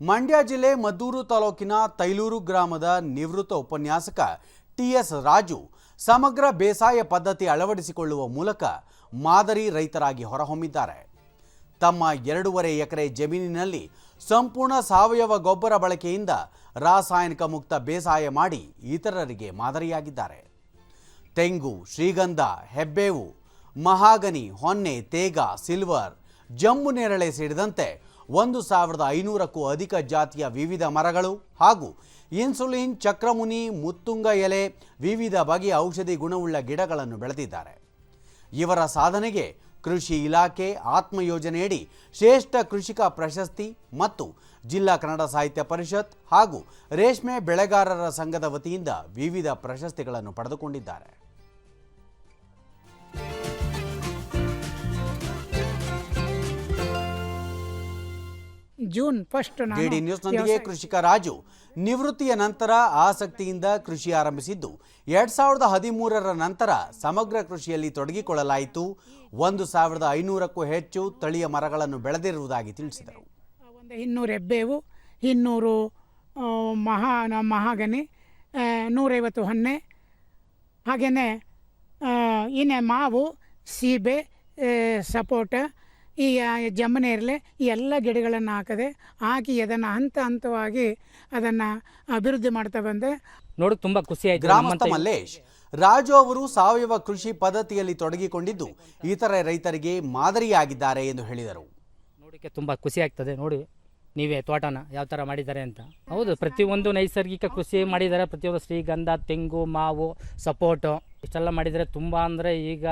ಮಂಡ್ಯ ಜಿಲ್ಲೆ ಮದ್ದೂರು ತಾಲೂಕಿನ ತೈಲೂರು ಗ್ರಾಮದ ನಿವೃತ್ತ ಉಪನ್ಯಾಸಕ ಟಿಎಸ್ ರಾಜು ಸಮಗ್ರ ಬೇಸಾಯ ಪದ್ಧತಿ ಅಳವಡಿಸಿಕೊಳ್ಳುವ ಮೂಲಕ ಮಾದರಿ ರೈತರಾಗಿ ಹೊರಹೊಮ್ಮಿದ್ದಾರೆ. ತಮ್ಮ ಎರಡೂವರೆ ಎಕರೆ ಜಮೀನಿನಲ್ಲಿ ಸಂಪೂರ್ಣ ಸಾವಯವ ಗೊಬ್ಬರ ಬಳಕೆಯಿಂದ ರಾಸಾಯನಿಕ ಮುಕ್ತ ಬೇಸಾಯ ಮಾಡಿ ಇತರರಿಗೆ ಮಾದರಿಯಾಗಿದ್ದಾರೆ. ತೆಂಗು, ಶ್ರೀಗಂಧ, ಹೆಬ್ಬೇವು, ಮಹಾಗನಿ, ಹೊನ್ನೆ, ತೇಗ, ಸಿಲ್ವರ್ ಜಂಬು ನೇರಳೆ ಸೇರಿದಂತೆ ಒಂದು ಸಾವಿರದ ಐನೂರಕ್ಕೂ ಅಧಿಕ ಜಾತಿಯ ವಿವಿಧ ಮರಗಳು ಹಾಗೂ ಇನ್ಸುಲಿನ್, ಚಕ್ರಮುನಿ, ಮುತ್ತುಂಗ ಎಲೆ ವಿವಿಧ ಬಗೆಯ ಔಷಧಿ ಗುಣವುಳ್ಳ ಗಿಡಗಳನ್ನು ಬೆಳೆದಿದ್ದಾರೆ. ಇವರ ಸಾಧನೆಗೆ ಕೃಷಿ ಇಲಾಖೆ ಆತ್ಮ ಯೋಜನೆಯಡಿ ಶ್ರೇಷ್ಠ ಕೃಷಿಕ ಪ್ರಶಸ್ತಿ ಮತ್ತು ಜಿಲ್ಲಾ ಕನ್ನಡ ಸಾಹಿತ್ಯ ಪರಿಷತ್ ಹಾಗೂ ರೇಷ್ಮೆ ಬೆಳೆಗಾರರ ಸಂಘದ ವತಿಯಿಂದ ವಿವಿಧ ಪ್ರಶಸ್ತಿಗಳನ್ನು ಪಡೆದುಕೊಂಡಿದ್ದಾರೆ. ಜೂನ್ ಫಸ್ಟ್ ಡಿಡಿ ನ್ಯೂಸ್ನೊಂದಿಗೆ ಕೃಷಿಕ ರಾಜು. ನಿವೃತ್ತಿಯ ನಂತರ ಆಸಕ್ತಿಯಿಂದ ಕೃಷಿ ಆರಂಭಿಸಿದ್ದು. ಎರಡ್ ಸಾವಿರದ ಹದಿಮೂರರ ನಂತರ ಸಮಗ್ರ ಕೃಷಿಯಲ್ಲಿ ತೊಡಗಿಕೊಳ್ಳಲಾಯಿತು. ಒಂದು ಸಾವಿರದ ಐನೂರಕ್ಕೂ ಹೆಚ್ಚು ತಳಿಯ ಮರಗಳನ್ನು ಬೆಳೆದಿರುವುದಾಗಿ ತಿಳಿಸಿದರು. ಒಂದು ಇನ್ನೂರು ಹೆಬ್ಬೇವು ಇನ್ನೂರು ಮಹಾ ಮಹಾಗನಿ ನೂರೈವತ್ತು ಹೊನ್ನೆ ಹಾಗೆಯೇ ಇನ್ನೇ ಮಾವು ಸೀಬೆ ಸಪೋಟ ಈ ಜಮನೆ ಇರಲೆ ಈ ಎಲ್ಲ ಗಿಡಗಳನ್ನು ಹಾಕದೆ ಹಾಕಿ ಅದನ್ನು ಹಂತ ಹಂತವಾಗಿ ಅದನ್ನು ಅಭಿವೃದ್ಧಿ ಮಾಡ್ತಾ ಬಂದೆ. ನೋಡಿ ತುಂಬ ಖುಷಿಯಾಗಿ ಆಯ್ತು. ಗ್ರಾಮಸ್ಥ ಮಲ್ಲೇಶ್ ರಾಜು ಅವರು ಸಾವಯವ ಕೃಷಿ ಪದ್ಧತಿಯಲ್ಲಿ ತೊಡಗಿಕೊಂಡಿದ್ದು ಇತರ ರೈತರಿಗೆ ಮಾದರಿಯಾಗಿದ್ದಾರೆ ಎಂದು ಹೇಳಿದರು. ನೋಡಕ್ಕೆ ತುಂಬ ಖುಷಿ ಆಗ್ತದೆ. ನೋಡಿ ನೀವೇ ತೋಟನ ಯಾವ ಥರ ಮಾಡಿದ್ದಾರೆ ಅಂತ. ಹೌದು ಪ್ರತಿಯೊಂದು ನೈಸರ್ಗಿಕ ಕೃಷಿ ಮಾಡಿದ್ದಾರೆ. ಪ್ರತಿಯೊಂದು ಶ್ರೀಗಂಧ ತೆಂಗು ಮಾವು ಸಪೋಟು ಇಷ್ಟೆಲ್ಲ ಮಾಡಿದರೆ ತುಂಬ ಅಂದರೆ ಈಗ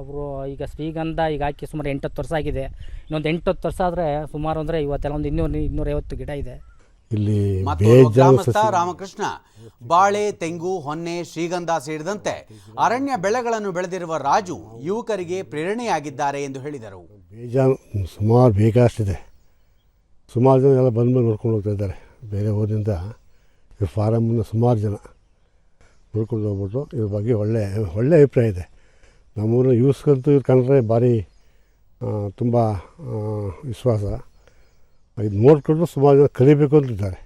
ಅವರು ಈಗ ಶ್ರೀಗಂಧ ಈಗ ಹಾಕಿ ಸುಮಾರು ಎಂಟತ್ತು ವರ್ಷ ಆಗಿದೆ. ಇನ್ನೊಂದು ಎಂಟತ್ತು ವರ್ಷ ಆದರೆ ಸುಮಾರು ಅಂದರೆ ಇವತ್ತೆಲ್ಲ ಒಂದು ಇನ್ನೂರು ಇನ್ನೂರೈವತ್ತು ಗಿಡ ಇದೆ. ಇಲ್ಲಿ ಗ್ರಾಮಸ್ಥ ರಾಮಕೃಷ್ಣ ಬಾಳೆ ತೆಂಗು ಹೊನ್ನೆ ಶ್ರೀಗಂಧ ಸೇರಿದಂತೆ ಅರಣ್ಯ ಬೆಳೆಗಳನ್ನು ಬೆಳೆದಿರುವ ರಾಜು ಯುವಕರಿಗೆ ಪ್ರೇರಣೆಯಾಗಿದ್ದಾರೆ ಎಂದು ಹೇಳಿದರು. ಬೀಜ ಸುಮಾರು ಬೇಕಾಷ್ಟಿದೆ ಸುಮಾರು ಜನ ಎಲ್ಲ ಬಂದು ಬಂದು ನೋಡ್ಕೊಂಡು ಹೋಗ್ತಾ ಇದ್ದಾರೆ. ಬೇರೆ ಊರಿಂದ ಈ ಫಾರಮ್ಮನ್ನು ಸುಮಾರು ಜನ. ನೋಡ್ಕೊಂಡು ಹೋಗ್ಬಿಟ್ಟು ಇದ್ರ ಬಗ್ಗೆ ಒಳ್ಳೆ ಒಳ್ಳೆ ಅಭಿಪ್ರಾಯ ಇದೆ. ನಮ್ಮೂರಿನ ಯೂಸ್ಗಂತೂ ಇವ್ರು ಕಂಡ್ರೆ ಭಾರಿ ತುಂಬ ವಿಶ್ವಾಸ. ಇದು ನೋಡಿಕೊಂಡು ಸುಮಾರು ಜನ ಕಲಿಬೇಕು ಅಂತಿದ್ದಾರೆ.